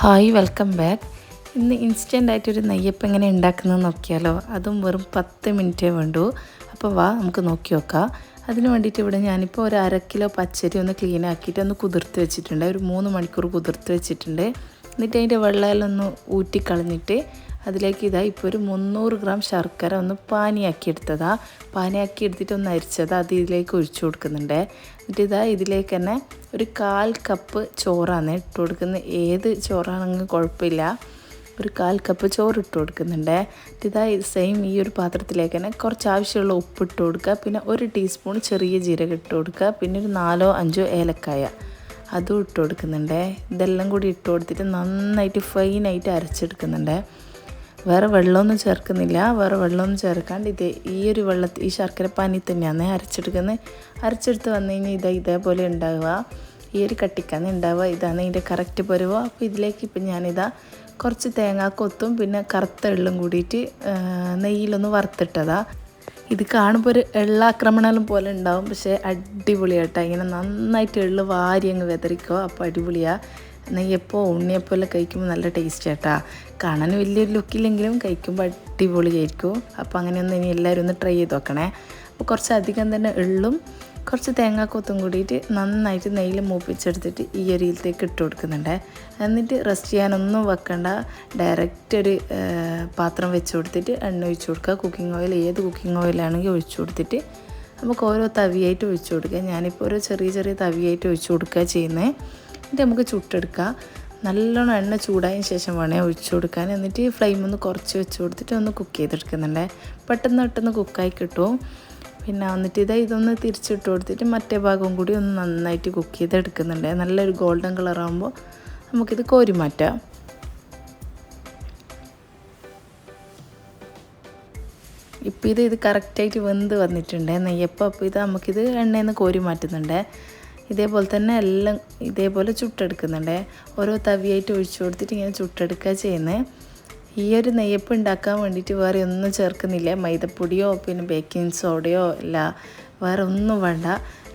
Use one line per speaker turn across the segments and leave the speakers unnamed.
Hi welcome back. ഇന്ന് instant ആയിട്ടൊരു നെയ്യപ്പം എങ്ങനെ ഉണ്ടാക്കുന്നത് നോക്കിയാലോ? അതും വെറും പത്ത് മിനിറ്റേ വേണ്ടൂ. അപ്പോൾ വാ നമുക്ക് നോക്കി നോക്കാം. അതിന് വേണ്ടിയിട്ട് ഇവിടെ ഞാനിപ്പോൾ ഒരു അര കിലോ പച്ചരി ഒന്ന് ക്ലീൻ ആക്കിയിട്ട് ഒന്ന് കുതിർത്ത് വെച്ചിട്ടുണ്ട്. ഒരു മൂന്ന് മണിക്കൂർ കുതിർത്ത് വെച്ചിട്ടുണ്ട്. എന്നിട്ട് അതിന്റെ വെള്ളയിലൊന്ന് ഊറ്റിക്കളഞ്ഞിട്ട് അതിലേക്ക് ഇതാ ഇപ്പോൾ ഒരു മുന്നൂറ് ഗ്രാം ശർക്കര ഒന്ന് പാനിയാക്കി എടുത്തതാ പാനിയാക്കി എടുത്തിട്ട് ഒന്ന് അരിച്ചത് അത് ഇതിലേക്ക് ഒഴിച്ചു കൊടുക്കുന്നുണ്ട്. എന്നിട്ട് ഇതാ ഇതിലേക്ക് തന്നെ ഒരു കാൽ കപ്പ് ചോറാണ് ഇട്ട് കൊടുക്കുന്നത്. ഏത് ചോറാണെങ്കിൽ കുഴപ്പമില്ല. ഒരു കാൽ കപ്പ് ചോറ് ഇട്ട് കൊടുക്കുന്നുണ്ട്. ഇതാ സെയിം ഈ ഒരു പാത്രത്തിലേക്ക് തന്നെ കുറച്ച് ആവശ്യമുള്ള ഉപ്പ് ഇട്ട് കൊടുക്കുക. പിന്നെ ഒരു ടീസ്പൂൺ ചെറിയ ജീരകം ഇട്ട് കൊടുക്കുക. പിന്നെ ഒരു നാലോ അഞ്ചോ ഏലക്കായ അതും ഇട്ട് കൊടുക്കുന്നുണ്ട്. ഇതെല്ലാം കൂടി ഇട്ട് കൊടുത്തിട്ട് നന്നായിട്ട് ഫൈനായിട്ട് അരച്ചെടുക്കുന്നുണ്ട്. വേറെ വെള്ളമൊന്നും ചേർക്കുന്നില്ല. വേറെ വെള്ളമൊന്നും ചേർക്കാണ്ട് ഇത് ഈ ഒരു വെള്ളത്തിൽ ഈ ശർക്കര പാനി തന്നെയാണ് അരച്ചെടുക്കുന്നത് അരച്ചെടുത്ത് വന്നു കഴിഞ്ഞാൽ ഇതാ ഇതേപോലെ ഉണ്ടാവുക. ഈ ഒരു കട്ടിക്കാണ് ഉണ്ടാവുക. ഇതാണ് ഇതിന്റെ കറക്റ്റ് പരുവ. അപ്പോൾ ഇതിലേക്ക് ഇപ്പം ഞാനിതാ കുറച്ച് തേങ്ങാക്കൊത്തും പിന്നെ കറുത്ത എള്ളും കൂടിയിട്ട് നെയ്യിലൊന്ന് വറുത്തിട്ടതാ. ഇത് കാണുമ്പോൾ ഒരു എള്ളാക്രമണം പോലെ ഉണ്ടാവും. പക്ഷേ അടിപൊളിയാട്ടോ ഇങ്ങനെ നന്നായിട്ട് എള്ള് വാരി അങ്ങ് വെതറിക്കോ അപ്പോൾ അടിപൊളിയാണ് നെയ്യപ്പോ ഉണ്ണിയപ്പോ എല്ലാം കഴിക്കുമ്പോൾ നല്ല ടേസ്റ്റ് ആട്ടാ. കാണാൻ വലിയൊരു ലുക്കില്ലെങ്കിലും കഴിക്കുമ്പോൾ അടിപൊളി അടിപൊളിയായിരിക്കും അപ്പോൾ അങ്ങനെയൊന്ന് ഇനി എല്ലാവരും ഒന്ന് ട്രൈ ചെയ്ത് നോക്കണേ. അപ്പോൾ കുറച്ച് അധികം തന്നെ എള്ളും കുറച്ച് തേങ്ങാക്കൊത്തും കൂടിയിട്ട് നന്നായിട്ട് നെയ്യിൽ മൂപ്പിച്ചെടുത്തിട്ട് ഈ അരിയിലത്തേക്ക് ഇട്ട് കൊടുക്കുന്നുണ്ട്. എന്നിട്ട് റെസ്റ്റ് ചെയ്യാനൊന്നും വെക്കണ്ട. ഡയറക്റ്റ് ഒരു പാത്രം വെച്ച് കൊടുത്തിട്ട് എണ്ണ ഒഴിച്ച് കൊടുക്കുക. കുക്കിംഗ് ഓയിൽ ഏത് കുക്കിംഗ് ഓയിലാണെങ്കിൽ ഒഴിച്ച് കൊടുത്തിട്ട് നമുക്ക് ഓരോ തവിയായിട്ട് ഒഴിച്ചു കൊടുക്കുക. ഞാനിപ്പോൾ ഓരോ ചെറിയ ചെറിയ തവിയായിട്ട് ഒഴിച്ചു കൊടുക്കുക ചെയ്യുന്നത് എന്നിട്ട് നമുക്ക് ചുട്ടെടുക്കാം. നല്ലോണം എണ്ണ ചൂടായതിന് ശേഷം വേണേൽ ഒഴിച്ചു കൊടുക്കാൻ എന്നിട്ട് ഫ്ലെയിം ഒന്ന് കുറച്ച് വെച്ച് കൊടുത്തിട്ട് ഒന്ന് കുക്ക് ചെയ്തെടുക്കുന്നുണ്ട്. പെട്ടെന്ന് പെട്ടെന്ന് കുക്കായി കിട്ടും. പിന്നെ വന്നിട്ട് ഇതാ ഇതൊന്ന് തിരിച്ചിട്ട് കൊടുത്തിട്ട് മറ്റേ ഭാഗവും കൂടി ഒന്ന് നന്നായിട്ട് കുക്ക് ചെയ്തെടുക്കുന്നുണ്ട്. നല്ലൊരു ഗോൾഡൻ കളറാകുമ്പോൾ നമുക്കിത് കോരി മാറ്റാം. ഇപ്പോൾ ഇത് ഇത് കറക്റ്റായിട്ട് വെന്ത് വന്നിട്ടുണ്ട്. നെയ്യപ്പം അപ്പോൾ ഇത് നമുക്കിത് എണ്ണയിൽ നിന്ന് കോരി മാറ്റുന്നുണ്ട്. ഇതേപോലെ തന്നെ എല്ലാം ഇതേപോലെ ചുട്ടെടുക്കുന്നുണ്ട്. ഓരോ തവിയായിട്ട് ഒഴിച്ചു കൊടുത്തിട്ട് ഇങ്ങനെ ചുട്ടെടുക്കുക ചെയ്യുന്നത് ഈ ഒരു നെയ്യപ്പ് ഉണ്ടാക്കാൻ വേണ്ടിയിട്ട് വേറെ ഒന്നും ചേർക്കുന്നില്ല. മൈദപ്പൊടിയോ പിന്നെ ബേക്കിംഗ് സോഡയോ അല്ല വേറെ ഒന്നും വേണ്ട.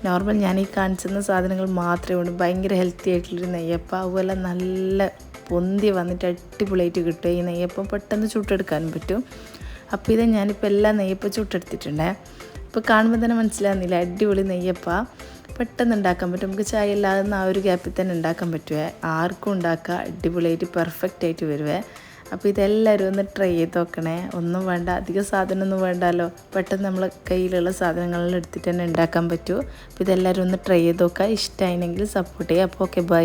നോർമൽ ഞാൻ ഈ കാണിച്ചിരുന്ന സാധനങ്ങൾ മാത്രമേ ഉള്ളൂ. ഭയങ്കര ഹെൽത്തി ആയിട്ടുള്ളൊരു നെയ്യപ്പം. അതുപോലെ നല്ല പൊന്തി വന്നിട്ട് അടിപൊളിയായിട്ട് കിട്ടും. ഈ നെയ്യപ്പം പെട്ടെന്ന് ചുട്ടെടുക്കാനും പറ്റും. അപ്പോൾ ഇത് ഞാനിപ്പോൾ എല്ലാ നെയ്യപ്പം ചുട്ടെടുത്തിട്ടുണ്ടേ. ഇപ്പോൾ കാണുമ്പോൾ തന്നെ മനസ്സിലാകുന്നില്ല അടിപൊളി നെയ്യപ്പ. പെട്ടെന്ന് ഉണ്ടാക്കാൻ പറ്റും. നമുക്ക് ചായ ഇല്ലാതെ ആ ഒരു ഗ്യാപ്പിൽ തന്നെ ഉണ്ടാക്കാൻ പറ്റുമേ ആർക്കും ഉണ്ടാക്കുക അടിപൊളിയായിട്ട് പെർഫെക്റ്റ് ആയിട്ട് വരുവേ. അപ്പോൾ ഇതെല്ലാവരും ഒന്ന് ട്രൈ ചെയ്ത് നോക്കണേ. ഒന്നും വേണ്ട അധികം സാധനമൊന്നും വേണ്ടല്ലോ. പെട്ടെന്ന് നമ്മൾ കയ്യിലുള്ള സാധനങ്ങളെല്ലാം എടുത്തിട്ട് തന്നെ ഉണ്ടാക്കാൻ പറ്റുമോ അപ്പോൾ ഇതെല്ലാവരും ഒന്ന് ട്രൈ ചെയ്ത് നോക്കുക. ഇഷ്ടമായിരുന്നെങ്കിൽ സപ്പോർട്ട് ചെയ്യുക. അപ്പോൾ ഓക്കെ ബൈ